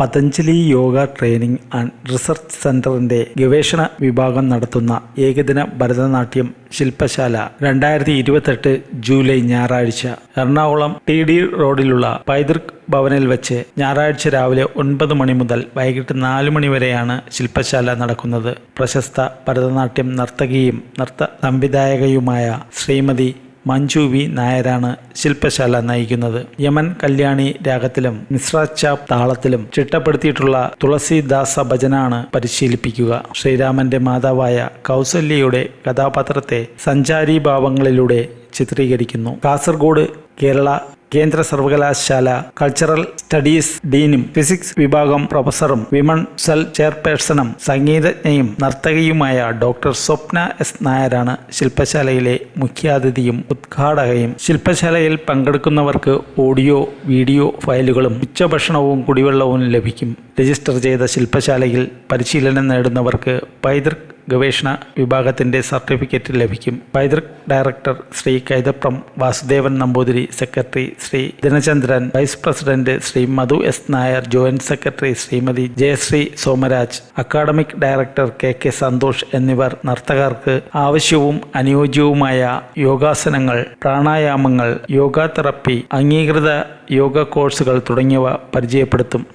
Patanjali yoga training and research സെന്ററിന്റെ ഗവേഷണ വിഭാഗം നടത്തുന്ന ഏകദിന ഭരതനാട്യം ശില്പശാല രണ്ടായിരത്തി ഇരുപത്തെട്ട് ജൂലൈ ഞായറാഴ്ച എറണാകുളം ടി ഡി റോഡിലുള്ള പൈതൃക് ഭവനിൽ വെച്ച് ഞായറാഴ്ച രാവിലെ ഒൻപത് മണി മുതൽ വൈകിട്ട് നാല് മണി വരെയാണ് ശില്പശാല നടക്കുന്നത്. പ്രശസ്ത ഭരതനാട്യം നർത്തകിയും നർത്ത സംവിധായകയുമായ ശ്രീമതി മഞ്ജു വി. നായരാണ് ശില്പശാല നയിക്കുന്നത്. യമൻ കല്യാണി രാഗത്തിലും മിശ്രാച്ചാപ് താളത്തിലും ചിട്ടപ്പെടുത്തിയിട്ടുള്ള തുളസിദാസ ഭജനാണ് പരിശീലിപ്പിക്കുക. ശ്രീരാമന്റെ മാതാവായ കൗസല്യയുടെ കഥാപാത്രത്തെ സഞ്ചാരി ഭാവങ്ങളിലൂടെ ചിത്രീകരിക്കുന്നു. കാസർഗോഡ് കേരള കേന്ദ്ര സർവകലാശാല കൾച്ചറൽ സ്റ്റഡീസ് ഡീനും ഫിസിക്സ് വിഭാഗം പ്രൊഫസറും വിമൺ സെൽ ചെയർപേഴ്സണും സംഗീതജ്ഞയും നർത്തകിയുമായ ഡോക്ടർ സ്വപ്ന എസ് നായരാണ് ശില്പശാലയിലെ മുഖ്യാതിഥിയും ഉദ്ഘാടകയും. ശില്പശാലയിൽ പങ്കെടുക്കുന്നവർക്ക് ഓഡിയോ വീഡിയോ ഫയലുകളും ഉച്ചഭക്ഷണവും കുടിവെള്ളവും ലഭിക്കും. രജിസ്റ്റർ ചെയ്ത ശില്പശാലയിൽ പരിശീലനം നേടുന്നവർക്ക് പൈതൃക് ഗവേഷണ വിഭാഗത്തിന്റെ സർട്ടിഫിക്കറ്റ് ലഭിക്കും. Paithruk director Shri Kaithapram Vasudevan Namboothiri secretary Shri Dinachandran vice president Shri Madhu S Nair joint secretary Shrimati Jayasree Somaraj academic director K K Santhosh എന്നിവർ നർത്തകർക്ക് ആവശ്യവും അനുയോജ്യവുമായ യോഗാസനങ്ങൾ പ്രാണായാമങ്ങൾ യോഗ തെറപ്പി അംഗീകൃത യോഗ കോഴ്സുകൾ തുടങ്ങിയവ പരിചയപ്പെടുത്തും.